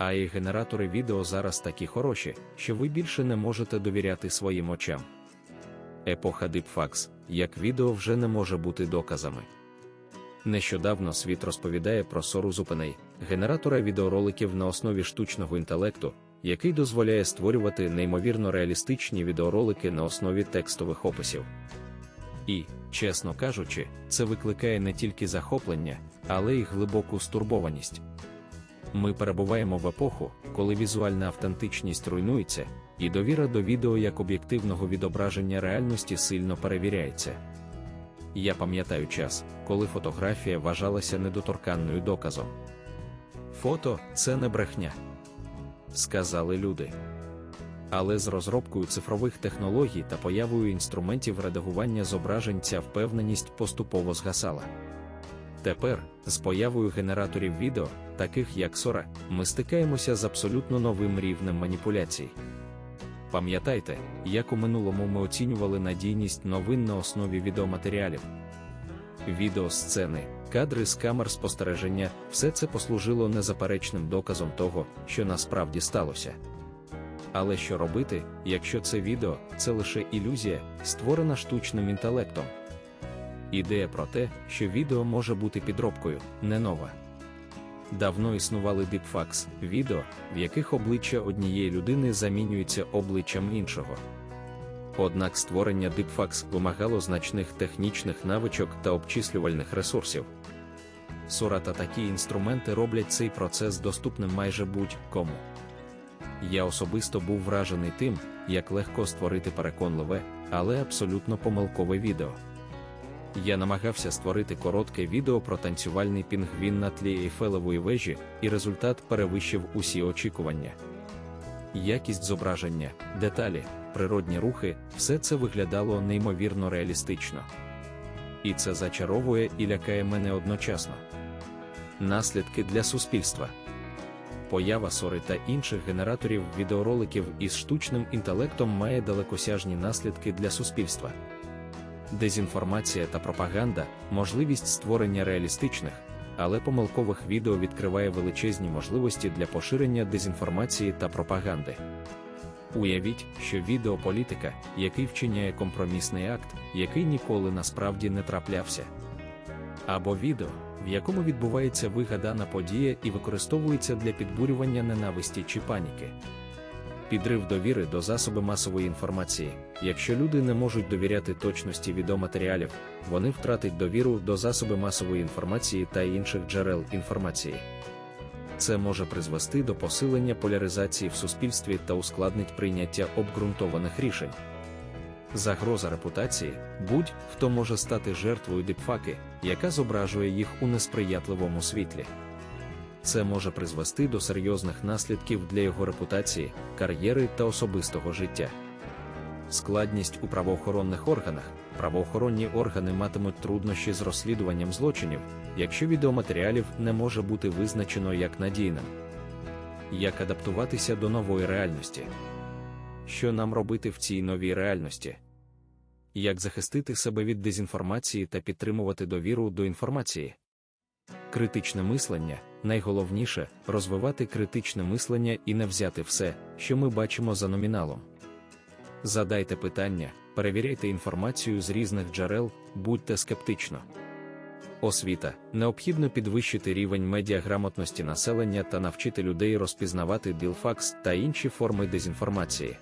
А і генератори відео зараз такі хороші, що ви більше не можете довіряти своїм очам. Епоха Deepfax, як відео вже не може бути доказами. Нещодавно світ розповідає про Сору Зупиней, генератора відеороликів на основі штучного інтелекту, який дозволяє створювати неймовірно реалістичні відеоролики на основі текстових описів. І, чесно кажучи, це викликає не тільки захоплення, але й глибоку стурбованість. Ми перебуваємо в епоху, коли візуальна автентичність руйнується, і довіра до відео як об'єктивного відображення реальності сильно перевіряється. Я пам'ятаю час, коли фотографія вважалася недоторканною доказом. Фото це не брехня, сказали люди. Але з розробкою цифрових технологій та появою інструментів редагування зображень ця впевненість поступово згасала. Тепер, з появою генераторів відео, таких як Sora, ми стикаємося з абсолютно новим рівнем маніпуляцій. Пам'ятайте, як у минулому ми оцінювали надійність новин на основі відеоматеріалів. Відеосцени, кадри з камер спостереження, все це послужило незаперечним доказом того, що насправді сталося. Але що робити, якщо це відео це лише ілюзія, створена штучним інтелектом? Ідея про те, що відео може бути підробкою, не нова. Давно існували дипфакс відео, в яких обличчя однієї людини замінюється обличчям іншого. Однак створення дипфакс вимагало значних технічних навичок та обчислювальних ресурсів. Сура та такі інструменти роблять цей процес доступним майже будь-кому. Я особисто був вражений тим, як легко створити переконливе, але абсолютно помилкове відео. Я намагався створити коротке відео про танцювальний пінгвін на тлі Ейфелевої вежі, і результат перевищив усі очікування. Якість зображення, деталі, природні рухи все це виглядало неймовірно реалістично. І це зачаровує і лякає мене одночасно. Наслідки для суспільства. Поява сори та інших генераторів відеороликів із штучним інтелектом має далекосяжні наслідки для суспільства. Дезінформація та пропаганда, можливість створення реалістичних, але помилкових відео відкриває величезні можливості для поширення дезінформації та пропаганди. Уявіть, що відеополітика, який вчиняє компромісний акт, який ніколи насправді не траплявся. Або відео, в якому відбувається вигадана подія і використовується для підбурювання ненависті чи паніки. Підрив довіри до засобів масової інформації. Якщо люди не можуть довіряти точності відеоматеріалів, вони втратять довіру до засобів масової інформації та інших джерел інформації. Це може призвести до посилення поляризації в суспільстві та ускладнить прийняття обґрунтованих рішень. Загроза репутації будь-хто може стати жертвою дипфаки, яка зображує їх у несприятливому світлі. Це може призвести до серйозних наслідків для його репутації, кар'єри та особистого життя. Складність у правоохоронних органах. Правоохоронні органи матимуть труднощі з розслідуванням злочинів, якщо відеоматеріалів не може бути визначено як надійним. Як адаптуватися до нової реальності? Що нам робити в цій новій реальності? Як захистити себе від дезінформації та підтримувати довіру до інформації? Критичне мислення найголовніше розвивати критичне мислення і не взяти все, що ми бачимо за номіналом. Задайте питання, перевіряйте інформацію з різних джерел, будьте скептично. Освіта необхідно підвищити рівень медіаграмотності населення та навчити людей розпізнавати ділфакс та інші форми дезінформації.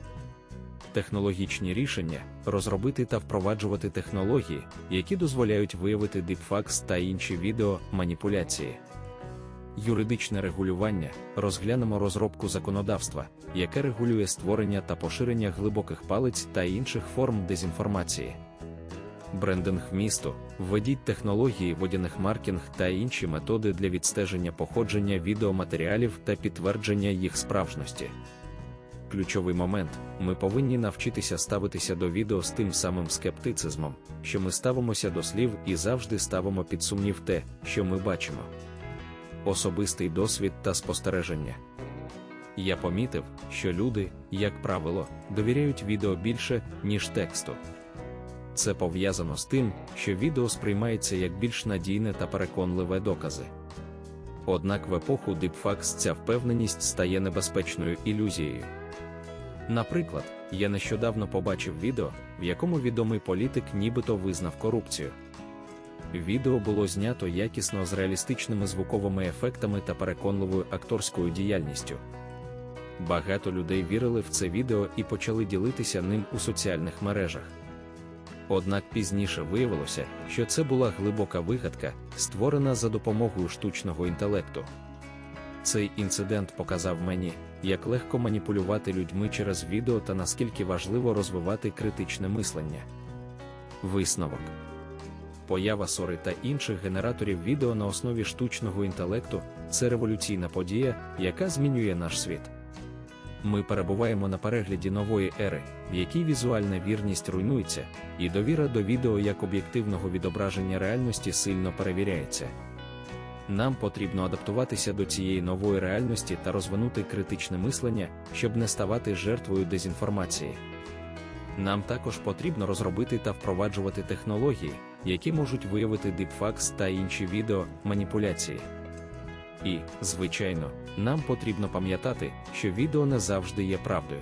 Технологічні рішення розробити та впроваджувати технології, які дозволяють виявити дипфакс та інші відео маніпуляції. Юридичне регулювання розглянемо розробку законодавства, яке регулює створення та поширення глибоких палиць та інших форм дезінформації. Брендинг місту, введіть технології водяних маркінг та інші методи для відстеження походження відеоматеріалів та підтвердження їх справжності. Ключовий момент ми повинні навчитися ставитися до відео з тим самим скептицизмом, що ми ставимося до слів і завжди ставимо під сумнів те, що ми бачимо. Особистий досвід та спостереження. Я помітив, що люди, як правило, довіряють відео більше, ніж тексту. Це пов'язано з тим, що відео сприймається як більш надійне та переконливе докази. Однак в епоху дипфакс ця впевненість стає небезпечною ілюзією. Наприклад, я нещодавно побачив відео, в якому відомий політик нібито визнав корупцію. Відео було знято якісно з реалістичними звуковими ефектами та переконливою акторською діяльністю. Багато людей вірили в це відео і почали ділитися ним у соціальних мережах. Однак пізніше виявилося, що це була глибока вигадка, створена за допомогою штучного інтелекту. Цей інцидент показав мені, як легко маніпулювати людьми через відео та наскільки важливо розвивати критичне мислення. Висновок Поява Сори та інших генераторів відео на основі штучного інтелекту це революційна подія, яка змінює наш світ. Ми перебуваємо на перегляді нової ери, в якій візуальна вірність руйнується, і довіра до відео як об'єктивного відображення реальності сильно перевіряється. Нам потрібно адаптуватися до цієї нової реальності та розвинути критичне мислення, щоб не ставати жертвою дезінформації. Нам також потрібно розробити та впроваджувати технології, які можуть виявити дипфакс та інші відео маніпуляції. І, звичайно, нам потрібно пам'ятати, що відео не завжди є правдою.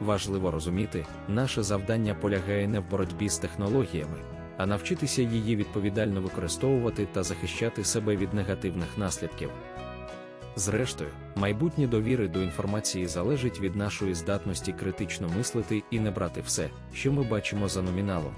Важливо розуміти, наше завдання полягає не в боротьбі з технологіями, а навчитися її відповідально використовувати та захищати себе від негативних наслідків. Зрештою, майбутнє довіри до інформації залежить від нашої здатності критично мислити і не брати все, що ми бачимо за номіналом.